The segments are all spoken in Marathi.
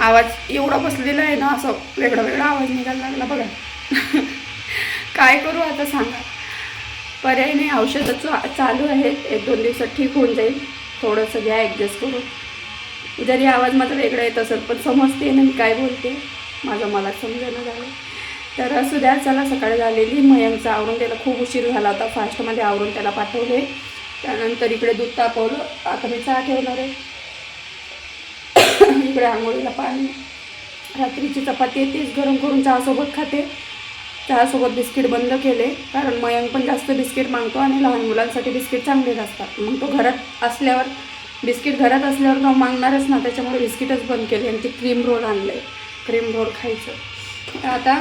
आवाज एवढा बसलेला आहे ना असं वेगळा वेगळा आवाज निघायला लागला बघा. काय करू आता सांगा. पर्याय नाही औषधं चा चालू आहेत. एक दोन दिवसात ठीक होऊन जाईल. थोडंसं घ्या ॲडजस्ट करू. जरी आवाज माझा वेगळा येत असेल पण समजते ना मी काय बोलते. माझं मला समजायला झालं. तर असू द्या चला सकाळी झालेली मयंकचं आवरून त्याला खूप उशीर झाला होता फास्टमध्ये आवरून त्याला पाठवले. त्यानंतर इकडे दूध तापवलं. आता मी चहा ठेवणार आहे. इकडे आंघोळीला पाणी रात्रीची चपाती आहे तीच गरम करून चहासोबत खाते. चहासोबत बिस्किट बंद केले कारण मयंक पण जास्त बिस्किट मागतो आणि लहान मुलांसाठी बिस्किट चांगलेच असतात. मग तो घरात असल्यावर बिस्किट घरात असल्यावर तो मागणारच ना त्याच्यामुळे बिस्किटच बंद केले आणि ते क्रीम रोल आणले. क्रीम रोल खायचं. आता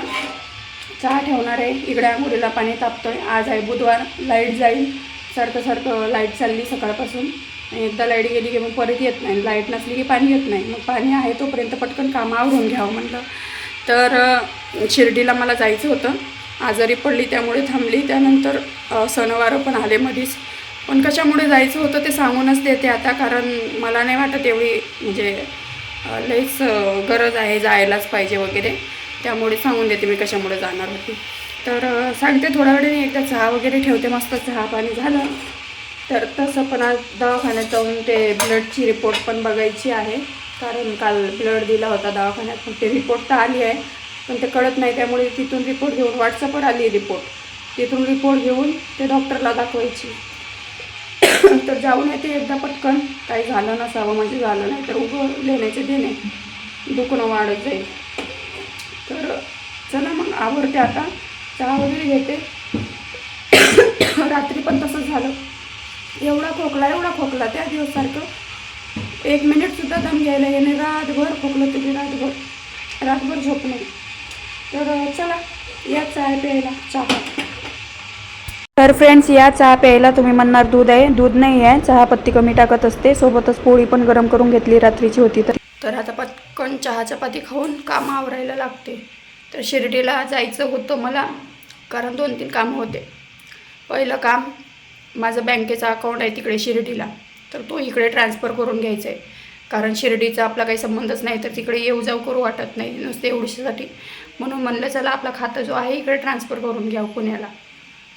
चहा ठेवणार आहे इकडे आंघोळीला पाणी तापतोय. आज आहे बुधवार लाइट जाईल. सारखं सारखं लाइट चालली सकाळपासून. आणि एकदा लाइट गेली की मग परत येत नाही. लाइट नसली की पाणी येत नाही. मग पाणी आहे तोपर्यंत पटकन कामं आवरून घ्यावं म्हटलं तर शिर्डीला मला जायचं होतं. आजारी पडली त्यामुळे थांबली. त्यानंतर सणवार सणवारं पण आले मधीच. पण कशामुळे जायचं होतं ते सांगूनच देते आता. कारण मला नाही वाटत एवढी म्हणजे लईच गरज आहे जायलाच पाहिजे वगैरे. त्यामुळे सांगून देते मी कशामुळे जाणार होती. तर सांगते थोड्या वेळेने. एकदा चहा वगैरे ठेवते. मस्त चहा पाणी झालं. तर तसं पण आज दवाखान्यात जाऊन ते ब्लडची रिपोर्ट पण बघायची आहे. कारण काल ब्लड दिला होता दवाखान्यात पण ते रिपोर्ट तर आली आहे. पण ते कळत नाही त्यामुळे तिथून रिपोर्ट घेऊन व्हॉट्सअपवर आली रिपोर्ट. तिथून रिपोर्ट घेऊन ते डॉक्टरला दाखवायची. तर जाऊन येते एकदा पटकन. काही झालं नसावं म्हणजे झालं नाही तर उभं लेण्याचे देणे. दुखणं वाढत जाईल. तर चला मग आवडते आता. चहा वगैरे घेते. रात्री पण तसंच झालं. एवढा खोकला एवढा खोकला त्या दिवससारखं एक मिनिटसुद्धा दम घ्यायला येणे रातभर खोकलं तरी रातभर. रातभर झोप नाही. तर चला या चहा प्यायला. चहा. तर फ्रेंड्स या चहा प्यायला तुम्ही म्हणणार दूध आहे. दूध नाही आहे. चहापत्ती कमी टाकत असते. सोबतच पोळी पण गरम करून घेतली रात्रीची होती तर. तर आता पटकन चहा चपाती खाऊन कामं आवरायला लागते. तर शिर्डीला जायचं होतं मला कारण दोन तीन कामं होते. पहिलं काम माझं बँकेचं अकाउंट आहे तिकडे शिर्डीला. तर तो इकडे ट्रान्सफर करून घ्यायचा आहे कारण शिर्डीचा आपला काही संबंधच नाही तर तिकडे येऊ जाऊ करू वाटत नाही नुसते एवढीसाठी. म्हणून म्हणलं चला आपला खातं जो आहे इकडे ट्रान्सफर करून घ्यावं पुण्याला.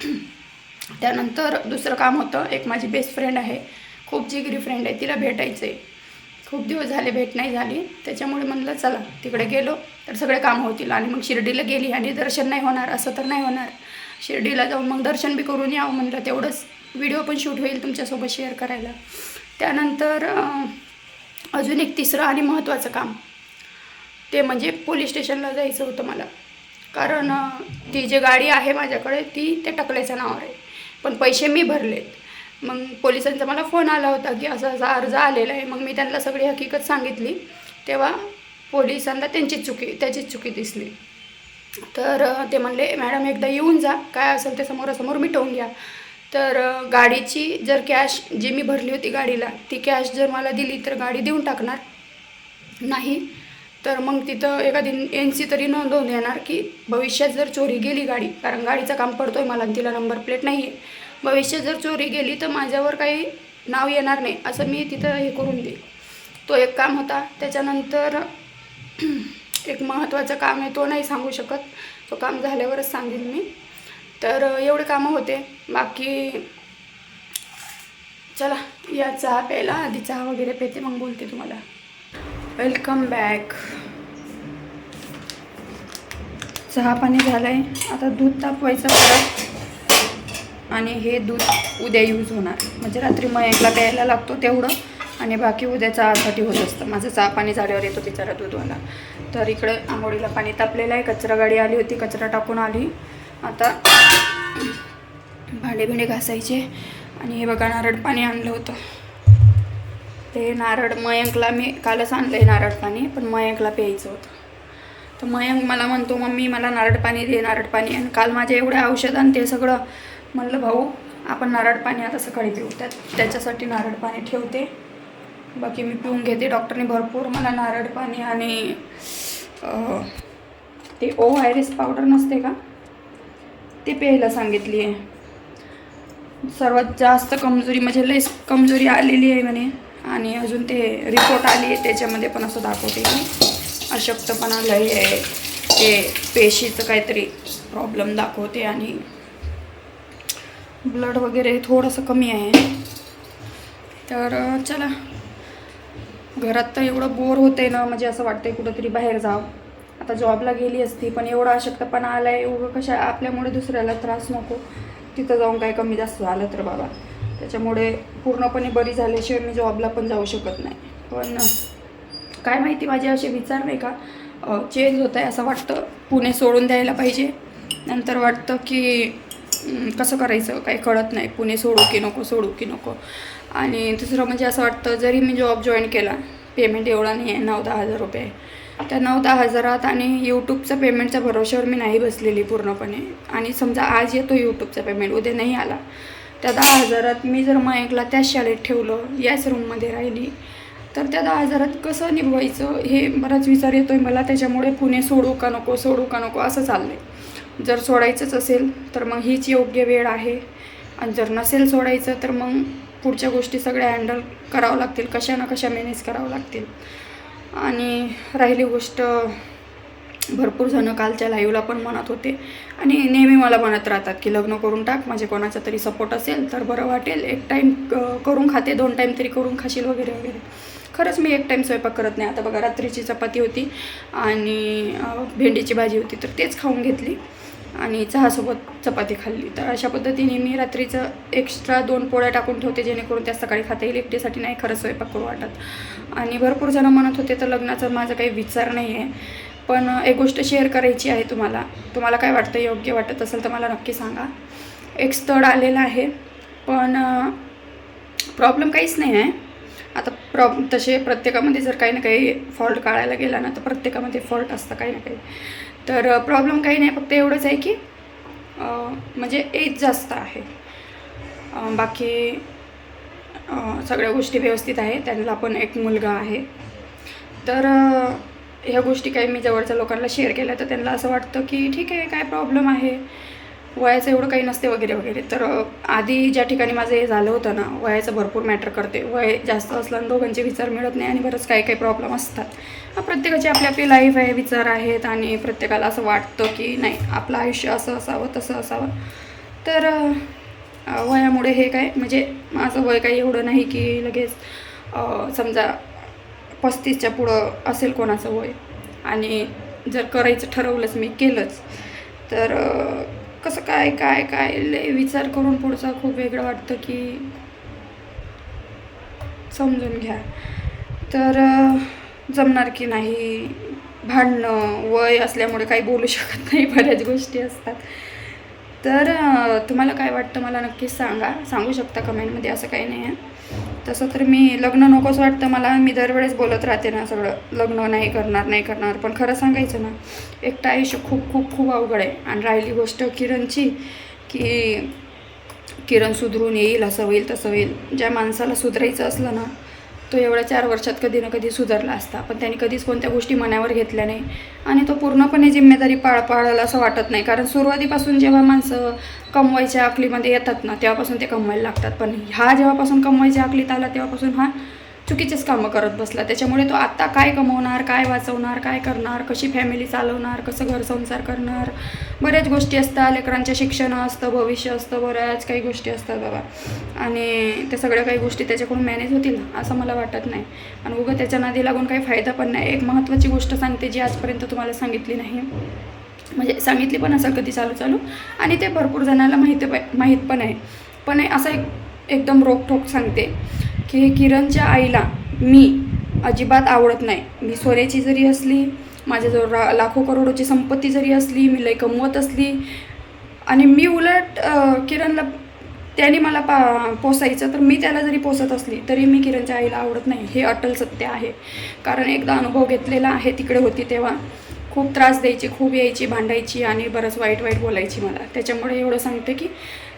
त्यानंतर दुसरं काम होतं एक माझी बेस्ट फ्रेंड आहे. खूप जिगरी फ्रेंड आहे तिला भेटायचं आहे खूप दिवस झाले भेट नाही झाली. त्याच्यामुळे म्हणलं चला तिकडे गेलो. तर सगळे कामं होतील आणि मग शिर्डीला गेली आणि दर्शन नाही होणार असं तर नाही होणार. शिर्डीला जाऊन मग दर्शन बी करून यावं म्हणलं तेवढंच. व्हिडिओ पण शूट होईल तुमच्यासोबत शेअर करायला. त्यानंतर अजून एक तिसरं आणि महत्त्वाचं काम. ते म्हणजे पोलीस स्टेशनला जायचं होतं मला. कारण ती जी गाडी आहे माझ्याकडे ती त्या टकल्याच्या नावावर आहे. पण पैसे मी भरलेत. मग पोलिसांचा मला फोन आला होता की असा असा अर्ज आलेला आहे. मग मी त्यांना सगळी हकीकत सांगितली. तेव्हा पोलिसांना त्यांचीच चुकी त्याचीच चुकी दिसली. तर ते म्हणले मॅडम एकदा येऊन जा. काय असेल ते समोरासमोर मिटवून घ्या. तर गाडीची जर कॅश जी मी भरली होती गाडीला ती कॅश जर मला दिली तर गाडी देऊन टाकणार? नाही. तर मग तिथं एखादी एन सी तरी नोंदवून देणार की भविष्यात जर चोरी गेली गाडी कारण गाडीचं काम पडतो आहे मला आणि तिला नंबर प्लेट नाही आहे भविष्यात जर चोरी गेली तर माझ्यावर काही नाव येणार नाही असं मी तिथं हे करून देईल तो एक काम होता त्याच्यानंतर एक महत्त्वाचं काम आहे तो नाही सांगू शकत. तो काम झाल्यावरच सांगेन मी. तर एवढे कामं होते. बाकी चला या चहा प्यायला. आधी चहा वगैरे पेते मग बोलते तुम्हाला. वेलकम बॅक चहा पाणी झालं आहे आता दूध तापवायचं परत. आणि हे दूध उद्या यूज होणार. म्हणजे रात्री मग एकला प्यायला लागतो तेवढं. आणि बाकी उद्या चहासाठी होत असतं. माझं चहा पाणी झाल्यावर येतो बिचारा दूधवाला तर इकडे आंघोळीला पाणी तापलेलं आहे. कचरा गाडी आली होती. कचरा टाकून आली. आता भांडे भिंडे घासायचे आणि हे बघा नारळ पाणी आणलं होतं. ते नारळ मयंकला मी कालच आणलं आहे नारळ पाणी पण मयंकला प्यायचं होतं. तर मयंक मला म्हणतो मम्मी मला नारळ पाणी दे नारळ पाणी. आणि काल माझ्या एवढ्या औषध आणि ते सगळं म्हणलं भाऊ आपण नारळ पाणी आता सकाळी पिऊ. त्यात त्याच्यासाठी नारळ पाणी ठेवते. बाकी मी पिऊन घेते. डॉक्टरने भरपूर मला नारळ पाणी आणि ते ओ आयरिस पावडर नसते का? ते प्यायला सांगितली आहे. सर्वात जास्त कमजोरी म्हणजे लईच कमजोरी आलेली आहे म्हणे. आणि अजून ते रिपोर्ट आली आहे त्याच्यामध्ये पण असं दाखवते की अशक्तपणा लय आहे. ते पेशीचं काहीतरी प्रॉब्लेम दाखवते आणि ब्लड वगैरे थोडंसं कमी आहे. तर चला. घरात तर एवढं बोर होते ना म्हणजे असं वाटतंय कुठंतरी बाहेर जावं. आता जॉबला गेली असती पण एवढा अशक्तपणा आला आहे एवढं कशा आपल्यामुळे दुसऱ्याला त्रास नको. तिथं जाऊन काय कमी जास्त झालं तर बाबा. त्याच्यामुळे पूर्णपणे बरी झाल्याशिवाय मी जॉबला पण जाऊ शकत नाही. पण काय माहिती माझे असे विचार नाही का चेंज होत आहे असं वाटतं. पुणे सोडून द्यायला पाहिजे. नंतर वाटतं की कसं करायचं? काही कळत नाही. पुणे सोडू की नको सोडू की नको. आणि दुसरं म्हणजे असं वाटतं जरी मी जॉब जॉईन केला पेमेंट एवढा नाही आहे नऊ दहा हजार रुपये त्या नऊ दहा हजारात आणि यूट्यूबचा पेमेंटच्या भरोश्यावर मी नाही बसलेली पूर्णपणे. आणि समजा आज येतो यूट्यूबचा पेमेंट उद्या नाही आला. त्या दहा हजारात मी जर मयकला त्याच शाळेत ठेवलं याच रूममध्ये राहिली तर त्या दहा हजारात कसं निभवायचं हे बराच विचार येतो आहे मला. त्याच्यामुळे पुणे सोडू का नको सोडू का नको असं चाललं आहे जर सोडायचंच असेल तर मग हीच योग्य वेळ आहे. आणि जर नसेल सोडायचं तर मग पुढच्या गोष्टी सगळ्या हँडल करावं लागतील. कशा ना कशा मॅनेज करावं लागतील. आणि राहिली गोष्ट भरपूर जणं कालच्या लाईव्हला पण म्हणत होते. आणि नेहमी मला म्हणत राहतात की लग्न करून टाक म्हणजे कोणाचा तरी सपोर्ट असेल तर बरं वाटेल. एक टाईम करून खाते दोन टाईम तरी करून खाशील वगैरे वगैरे. खरंच मी एक टाईम स्वयंपाक करत नाही. आता बघा रात्रीची चपाती होती आणि भेंडीची भाजी होती तर तेच खाऊन घेतली. आणि चहासोबत चपाती खाल्ली. तर अशा पद्धतीने मी रात्रीचं एक्स्ट्रा दोन पोळ्या टाकून ठेवते जेणेकरून त्या सकाळी खाता. येईल एकटीसाठी नाही खरंच स्वयंपाक करू वाटत. आणि भरपूर जणं म्हणत होते तर लग्नाचा माझा काही विचार नाही आहे पण एक गोष्ट शेअर करायची आहे तुम्हाला. तुम्हाला काय वाटतं? योग्य वाटत असेल तर मला नक्की सांगा. एक स्थळ आलेलं आहे. पण प्रॉब्लेम काहीच नाही आहे. आता प्रॉब तसे प्रत्येकामध्ये जर काही ना काही फॉल्ट काढायला गेला ना तर प्रत्येकामध्ये फॉल्ट असतं काही ना काही. तर प्रॉब्लेम काही नाही. फक्त एवढंच आहे की म्हणजे एज जास्त आहे. बाकी सगळ्या गोष्टी व्यवस्थित आहे. त्यांना पण एक मुलगा आहे. तर ह्या गोष्टी काही मी जवळच्या लोकांना शेअर केल्या तर त्यांना असं वाटतं की ठीक आहे काय प्रॉब्लेम आहे? वयाचं एवढं काही नसते वगैरे वगैरे. तर आधी ज्या ठिकाणी माझं हे झालं होतं ना वयाचं भरपूर मॅटर करते. वय जास्त असलं आणि दोघांचे विचार मिळत नाही आणि बरंच काही काही प्रॉब्लेम असतात. प्रत्येकाची आपली आपली लाईफ आहे विचार आहेत आणि प्रत्येकाला असं वाटतं की नाही आपलं आयुष्य असं असावं तसं असावं. तर वयामुळे हे काय म्हणजे माझं वय काही एवढं नाही की लगेच समजा पस्तीसच्या पुढं असेल कोणाचं वय. आणि जर करायचं ठरवलंच मी केलंच. तर कसं काय काय काय? लय विचार करून पुढचा खूप वेगळं वाटतं की समजून घ्या. तर जमणार की नाही? भांडणं वय असल्यामुळे काही बोलू शकत नाही बऱ्याच गोष्टी असतात. तर तुम्हाला काय वाटतं? मला नक्कीच सांगा. सांगू शकता कमेंटमध्ये असं काही नाही आहे. तसं तर मी लग्न नकोच वाटतं. मला मी दरवेळेस बोलत राहते ना सगळं लग्न नाही करणार नाही करणार. पण खरं सांगायचं ना एकटं आयुष्य खूप खूप खूप अवघड आहे. आणि राहिली गोष्ट किरणची की किरण सुधरून येईल असं होईल तसं होईल. ज्या माणसाला सुधारायचं असलं ना तो एवढ्या चार वर्षात कधी ना कधी सुधारला असता. पण त्याने कधीच कोणत्या गोष्टी मनावर घेतल्या नाही. आणि तो पूर्णपणे जिम्मेदारी पाळ पाळायला असं वाटत नाही. कारण सुरुवातीपासून जेव्हा माणसं कमवायच्या आकलीमध्ये येतात ना तेव्हापासून ते कमवायला लागतात. पण हा जेव्हापासून कमवायच्या आकलीत आला तेव्हापासून हा चुकीचेच कामं करत बसला. त्याच्यामुळे तो आत्ता काय कमवणार काय वाचवणार काय करणार कशी फॅमिली चालवणार कसं घर संसार करणार? बऱ्याच गोष्टी असतात. लेकरांच्या शिक्षण असतं भविष्य असतं बऱ्याच काही गोष्टी असतात बाबा. आणि त्या सगळ्या काही गोष्टी त्याच्याकडून मॅनेज होतील असं मला वाटत नाही. आणि उगं त्याच्या नादी लागून काही फायदा पण नाही. एक महत्त्वाची गोष्ट सांगते जी आजपर्यंत तुम्हाला सांगितली नाही. म्हणजे सांगितली पण असं कधी चालू चालू. आणि ते भरपूर जणांना माहिती प माहीत पण आहे. पण असं एक एकदम रोखठोक सांगते. की किरणच्या आईला मी अजिबात आवडत नाही. मी सोन्याची जरी असली माझ्याजवळ रा लाखो करोडोची संपत्ती जरी असली मी लय कमवत असली आणि मी उलट किरणला त्याने मला पा पोसायचं तर मी त्याला जरी पोसत असली तरी मी किरणच्या आईला आवडत नाही. हे अटल सत्य आहे. कारण एकदा अनुभव घेतलेला आहे तिकडे होती तेव्हा. खूप त्रास द्यायची खूप यायची भांडायची आणि बरंच वाईट वाईट बोलायची मला. त्याच्यामुळे एवढं सांगते की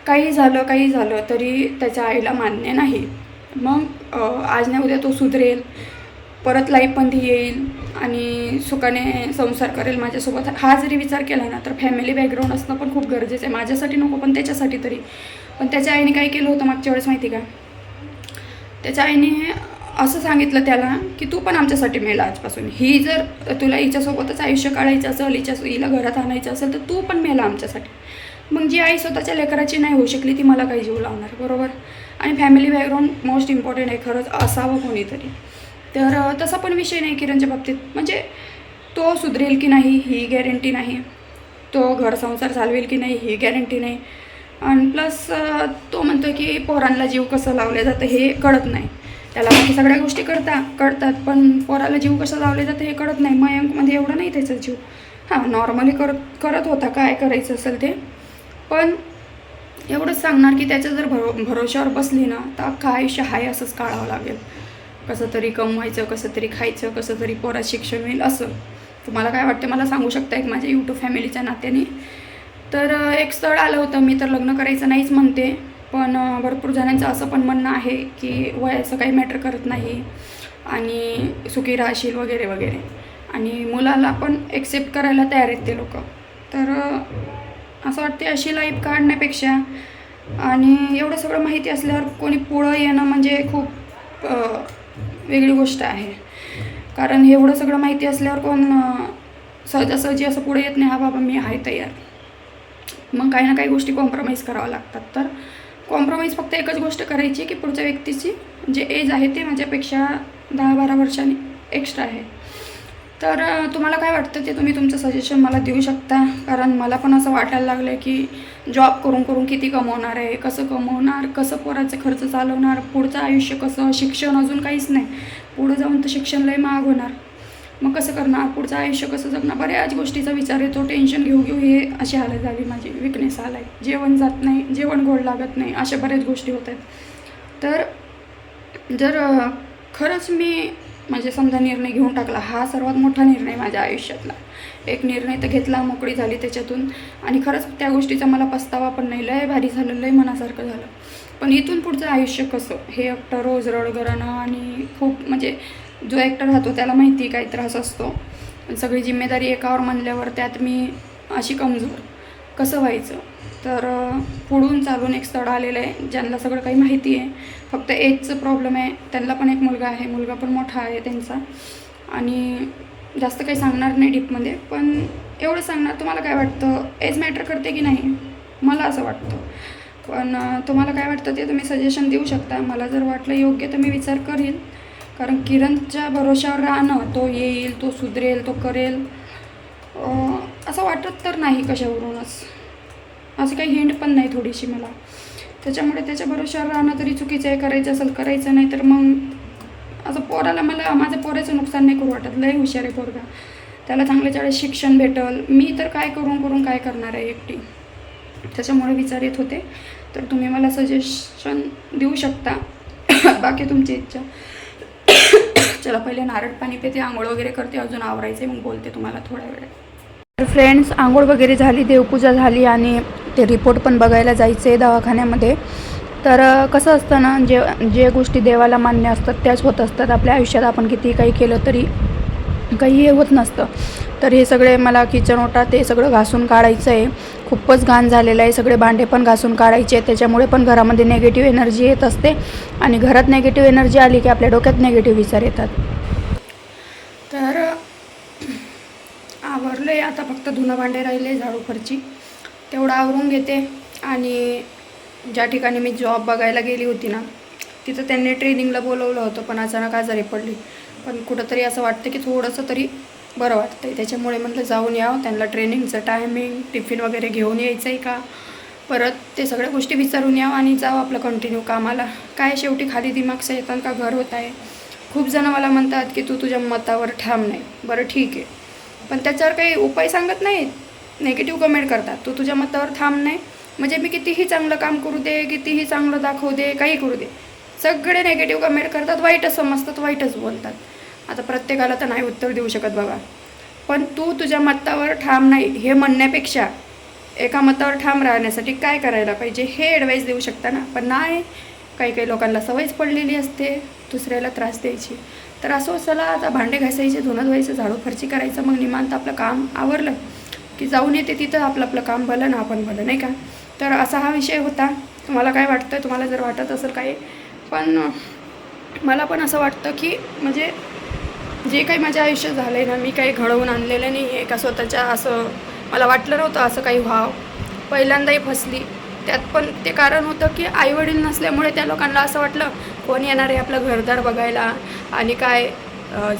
काही झालं काही झालं तरी त्याच्या आईला मान्य नाही. मग आज नाही उद्या तो सुधरेल. परत लाईफमध्ये येईल आणि सुखाने संसार करेल माझ्यासोबत. हा जरी विचार केला ना तर फॅमिली बॅकग्राऊंड असणं पण खूप गरजेचं आहे. माझ्यासाठी नको पण त्याच्यासाठी तरी. पण त्याच्या आईने काय केलं होतं मागच्या वेळेस माहिती का? त्याच्या आईने असं सांगितलं त्याला की तू पण आमच्यासाठी मेला आजपासून. ही जर तुला हिच्यासोबतच आयुष्य काढायचं असेल हिच्या हिला घरात आणायचं असेल तर तू पण मेला आमच्यासाठी. मग जी आई स्वतःच्या लेकराची नाही होऊ शकली ती मला काही जीव लावणार. बरोबर? आणि फॅमिली बॅकग्राऊंड मोस्ट इम्पॉर्टंट आहे खरंच असावं कोणीतरी. तर तसा पण विषय नाही किरणच्या बाबतीत. म्हणजे तो सुधरेल की नाही ही गॅरंटी नाही. तो घर संसार चालवेल की नाही ही गॅरंटी नाही. आणि प्लस तो म्हणतो की पोरांना जीव कसं लावलं जातं हे कळत नाही. त्याला बाकी सगळ्या गोष्टी करता कळतात पण पोराला जीव कसं लावले जातं हे कळत नाही. मयंकमध्ये एवढं नाही त्याचा जीव. हां नॉर्मली करत करत होता काय करायचं असेल ते. पण एवढंच सांगणार की त्याच्या जर भरो भरोश्यावर बसली ना तर काय आयुष्य हाय असंच काढावं लागेल. कसं तरी कमवायचं कसं तरी खायचं कसं तरी पोरात शिक्षण होईल असं. तुम्हाला काय वाटतं? मला सांगू शकता एक माझ्या यूट्यूब फॅमिलीच्या नात्याने? तर एक स्थळ आलं होतं. मी तर लग्न करायचं नाहीच म्हणते पण भरपूर जणांचं असं पण म्हणणं आहे की वयाचं काही मॅटर करत नाही आणि सुखी राहशील वगैरे वगैरे. आणि मुलाला पण एक्सेप्ट करायला तयार आहेत ते लोक. तर असं वाटते अशी लाईफ काढण्यापेक्षा. आणि एवढं सगळं माहिती असल्यावर कोणी पुढं येणं म्हणजे खूप वेगळी गोष्ट आहे. कारण एवढं सगळं माहिती असल्यावर कोण सहजासहजी असं पुढे येत नाही हा बाबा मी आहे तयार. मग काही ना काही गोष्टी कॉम्प्रोमाइज करावं लागतात. तर कॉम्प्रोमाइज फक्त एकच गोष्ट करायची की पुढच्या व्यक्तीची जे एज आहे ते माझ्यापेक्षा दहा बारा वर्षांनी एक्स्ट्रा आहे. तर तुम्हाला काय वाटतं ते तुम्ही तुमचं सजेशन मला देऊ शकता? कारण मला पण असं वाटायला लागलं आहे की जॉब करून करून किती कमवणार आहे कसं कमवणार कसं पोराचे खर्च चालवणार पुढचं आयुष्य कसं शिक्षण अजून काहीच नाही. पुढं जाऊन तर शिक्षण लय महाग होणार. मग कसं करणार? पुढचं आयुष्य कसं जगणार? बऱ्याच गोष्टीचा विचार येतो टेन्शन घेऊ घेऊ हे अशी हालत झाली माझी. विकनेस आला आहे जेवण जात नाही जेवण गोड लागत नाही अशा बऱ्याच गोष्टी होत आहेत. तर जर खरंच मी म्हणजे समजा निर्णय घेऊन टाकला हा सर्वात मोठा निर्णय माझ्या आयुष्यातला. एक निर्णय तर घेतला मोकळी झाली त्याच्यातून. आणि खरंच त्या गोष्टीचा मला पस्तावा पण नाही लय भारी झालं लय मनासारखं झालं. पण इथून पुढचं आयुष्य कसं? हे एकटं रोज रडगरणं आणि खूप म्हणजे जो एकटा राहतो त्याला माहिती काय त्रास असतो. सगळी जिम्मेदारी एकावर म्हणल्यावर त्यात मी अशी कमजोर. कसं व्हायचं? तर पुढून चालून एक स्थळ आलेलं आहे ज्यांना सगळं काही माहिती आहे. फक्त एजचं प्रॉब्लेम आहे त्यांना पण एक मुलगा आहे मुलगा पण मोठा आहे त्यांचा. आणि जास्त काही सांगणार नाही डीपमध्ये पण एवढं सांगणार तुम्हाला काय वाटतं? एज मॅटर करते की नाही? मला असं वाटतं. पण तुम्हाला काय वाटतं ते तुम्ही सजेशन देऊ शकता. मला जर वाटलं योग्य तर मी विचार करील कारण किरणच्या भरोशावर राहणं तो येईल तो सुधरेल तो करेल. असं वाटत तर नाही कशावरूनच. असं काही हिंट पण नाही थोडीशी मला. त्याच्यामुळे त्याच्या भरोशावर राहणं तरी चुकीचं आहे करायचं असेल करायचं नाही तर मग असं पोराला मला माझ्या पोराचं नुकसान नाही करू वाटत. लय हुशार आहे पोरगा. त्याला चांगल्या चाळीस शिक्षण भेटल. मी तर काय करून करून काय करणार आहे एकटी? त्याच्यामुळे विचार येत होते. तर तुम्ही मला सजेशन देऊ शकता. बाकी तुमची इच्छा. चला पहिले नारळ पाणी पेते आंघोळ वगैरे करते अजून आवरायचे मग बोलते तुम्हाला थोड्या वेळात. तर फ्रेंड्स आंघोळ वगैरे झाली देवपूजा झाली आणि ते रिपोर्ट पण बघायला जायचं आहे दवाखान्यामध्ये. तर कसं असतं ना जे जे गोष्टी देवाला मान्य असतात त्याच होत असतात. आपल्या आयुष्यात आपण किती काही केलं तरी काही हे होत नसतं. तर हे सगळे मला किचन ओटा ते सगळं घासून काढायचं आहे खूपच घाण झालेलं आहे. सगळे भांडे पण घासून काढायचे. त्याच्यामुळे पण घरामध्ये नेगेटिव्ह एनर्जी येत असते. आणि घरात नेगेटिव्ह एनर्जी आली की आपल्या डोक्यात नेगेटिव्ह विचार येतात तर आवरलं आहे आता फक्त धुणं भांडे राहिले झाडू फरची. तेवढं आवरून घेते आणि ज्या ठिकाणी मी जॉब बघायला गेली होती ना तिथं त्यांनी ट्रेनिंगला बोलवलं होतं पण अचानक आजारी पडली. पण कुठंतरी असं वाटतं की थोडंसं तरी बरं वाटतं आहे त्याच्यामुळे म्हटलं जाऊन यावं त्यांना ट्रेनिंगचं टायमिंग टिफिन वगैरे घेऊन यायचं आहे का? परत ते सगळ्या गोष्टी विचारून यावं आणि जावं आपलं कंटिन्यू कामाला. काय शेवटी खाली दिमागचं येतात का घर होत आहे? खूप जणं मला म्हणतात की तू तुझ्या मतावर ठाम नाही. बरं ठीक आहे. पण त्याच्यावर काही उपाय सांगत नाहीत. नेगेटिव्ह कमेंट करतात. तू तुझ्या मतावर थांब नाही. म्हणजे मी कितीही चांगलं काम करू दे कितीही चांगलं दाखवू दे काही करू दे. सगळे नेगेटिव्ह कमेंट करतात. वाईटच समजतात वाईटच बोलतात. आता प्रत्येकाला तर नाही उत्तर देऊ शकत बाबा. पण तू तुझ्या मतावर ठाम नाही हे म्हणण्यापेक्षा एका मतावर ठाम राहण्यासाठी काय करायला पाहिजे हे ॲडवाईस देऊ शकता ना. पण नाही. काही काही लोकांना सवयच पडलेली असते. दुसऱ्याला त्रास द्यायची. तर असो चला आता भांडे घासायचे धुणं धुवायचं झाडू फरची करायचं मग निमांत आपलं काम आवरलं की जाऊन येते तिथं आपलं आपलं काम भलं ना आपण भलं नाही का? तर असा हा विषय होता. तुम्हाला काय वाटतं? तुम्हाला जर वाटत असेल काही पण मला पण असं वाटतं की म्हणजे जे काही माझ्या आयुष्यात झालं आहे ना मी काही घडवून आणलेलं नाही आहे का स्वतःच्या असं मला वाटलं नव्हतं असं काही व्हाव. पहिल्यांदाही फसली. त्यात पण ते कारण होतं की आईवडील नसल्यामुळे त्या लोकांना असं वाटलं कोण येणार आहे आपलं घरदार बघायला? आणि काय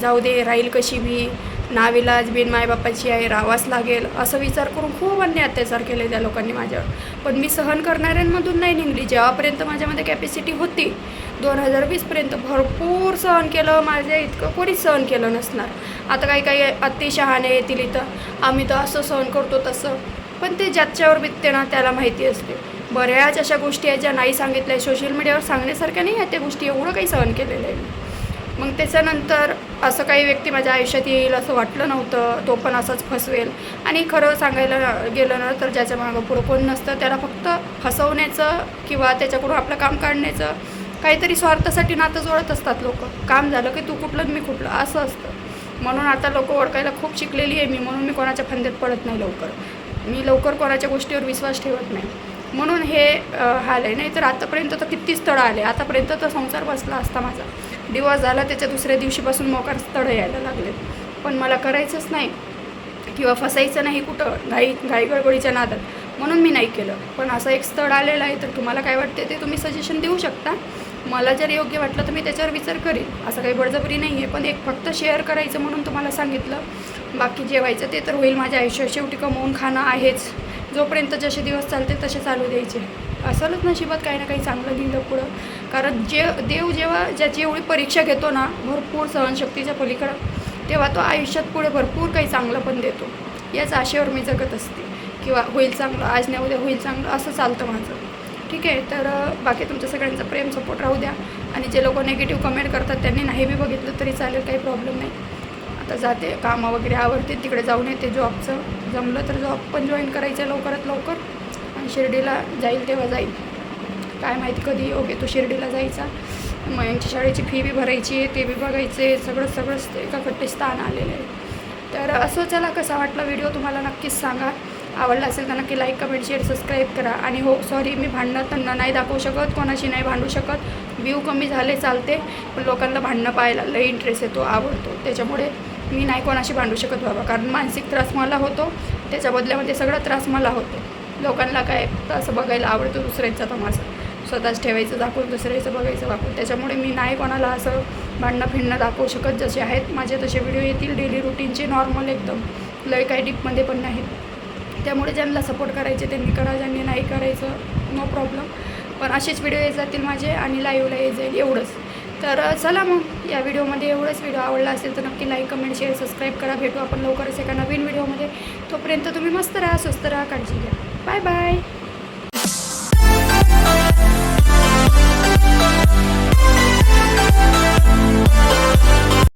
जाऊ दे राहील कशी बी नाविलाज बिन मायबापाची आहे रावाच लागेल. असं विचार करून खूप अन्य अत्याचार केले त्या लोकांनी माझ्यावर. पण मी सहन करणाऱ्यांमधून नाही निघली. जेव्हापर्यंत माझ्यामध्ये कॅपॅसिटी होती दोन हजार वीसपर्यंत भरपूर सहन केलं. माझ्या इतकं कोणीच सहन केलं नसणार. आता काही काही अतिशहाणे येतील इथं. आम्ही तर असं सहन करतो तसं. पण ते ज्याच्यावर बितते ना त्याला माहिती असते. बऱ्याच अशा गोष्टी आहेत ज्या नाही सांगितल्या. सोशल मीडियावर सांगण्यासारख्या नाही आहेत त्या गोष्टी. एवढं काही सहन केलेलं आहे. मग त्याच्यानंतर असं काही व्यक्ती माझ्या आयुष्यात येईल असं वाटलं नव्हतं. तो पण असंच फसवेल. आणि खरं सांगायला गेलं ना तर ज्याच्या मागं पुढं कोण नसतं. त्याला फक्त फसवण्याचं किंवा त्याच्याकडून आपलं काम काढण्याचं काहीतरी स्वार्थासाठी नातं जोडत असतात लोक. काम झालं की तू कुठलं मी कुठलं. असं असतं. म्हणून आता लोक ओळखायला खूप शिकलेली आहे मी. म्हणून मी कोणाच्या फंद्यात पडत नाही लवकर. मी लवकर कोणाच्या गोष्टीवर विश्वास ठेवत नाही. म्हणून हे आलं हाल आहे नाही तर आतापर्यंत तर किती स्थळं आले. आतापर्यंत तर संसार बसला असता माझा. दिवस झाला त्याच्या दुसऱ्या दिवशीपासून मोकार स्थळं यायला लागले. पण मला करायचंच नाही. किंवा फसायचं नाही कुठं. घाई घाई गडबडीच्या नादात. म्हणून मी नाही केलं. पण असं एक स्थळ आलेलं आहे तर तुम्हाला काय वाटते ते तुम्ही सजेशन देऊ शकता. मला जर योग्य वाटलं तर मी त्याच्यावर विचार करेन. असं काही बळजबरी नाही आहे. पण एक फक्त शेअर करायचं म्हणून तुम्हाला सांगितलं. बाकी जेवायचं ते तर होईल. माझ्या आयुष्यात शेवटी कमवून खाणं आहेच. जोपर्यंत जसे दिवस चालते तसे चालू द्यायचे. असलच नशिबात काही ना काही चांगलं लिहिलं पुढं. कारण जे देव जेव्हा ज्याची एवढी परीक्षा घेतो ना भरपूर सहनशक्तीच्या पलीकडं तेव्हा तो आयुष्यात पुढे भरपूर काही चांगलं पण देतो. याच आशेवर मी जगत असते. किंवा होईल चांगलं आज नाही उद्या होईल चांगलं असं चालतं माझं. ठीक आहे तर बाकी तुमच्या सगळ्यांचा प्रेम सपोर्ट राहू द्या. आणि जे लोक नेगेटिव्ह कमेंट करतात त्यांनी नाही बी बघितलं तरी चालेल काही प्रॉब्लेम नाही. आता जाते. कामं वगैरे आवडते तिकडे जाऊन येते जॉबचं. जमलं तर जॉब पण जॉईन करायचं लवकरात लवकर. आणि शिर्डीला जाईल तेव्हा जाईल. काय माहिती कधी. ओके तो शिर्डीला जायचा. मग यांची शाळेची फी बी भरायची आहे ते बी बघायचे सगळं सगळंच एका कट्टे स्थान आलेलं आहे. तर असं चला कसा वाटला व्हिडिओ तुम्हाला नक्कीच सांगा. आवडला असेल तर नक्की लाईक कमेंट शेअर सबस्क्राईब करा. आणि हो सॉरी मी भांडणं त्यांना नाही दाखवू शकत कोणाशी नाही भांडू शकत. व्ह्यू कमी झाले चालते. पण लोकांना भांडणं पाहायला लई इंटरेस्ट येतो आवडतो. त्याच्यामुळे मी नाही कोणाशी भांडू शकत बाबा. कारण मानसिक त्रास मला होतो. त्याच्या बदल्यामध्ये सगळा त्रास मला होतो. लोकांना काय असं बघायला आवडतं दुसऱ्यांचा तमासा स्वतःच ठेवायचं दाखवून दुसऱ्याचं बघायचं दाखवून. त्याच्यामुळे मी नाही कोणाला असं भांडणं फिरणं दाखवू शकत जसे आहेत. माझे तसे व्हिडिओ येतील डेली रुटीनचे नॉर्मल एकदम. लय काही डीपमध्ये पण नाही त्यामुळे ज्यांना सपोर्ट करायचे त्यांनी करा ज्यांनी नाही करायचं नो प्रॉब्लेम. पण असेच व्हिडिओ येत जातील माझे आणि लाईव्हला येत जाईल एवढंच. तर चला मग या व्हिडिओमध्ये एवढंच व्हिडिओ आवडला असेल तर नक्की लाईक कमेंट शेअर सबस्क्राईब करा. भेटू आपण लवकरच एका नवीन व्हिडिओमध्ये. तोपर्यंत तुम्ही मस्त राहा स्वस्त राहा काळजी घ्या. Bye bye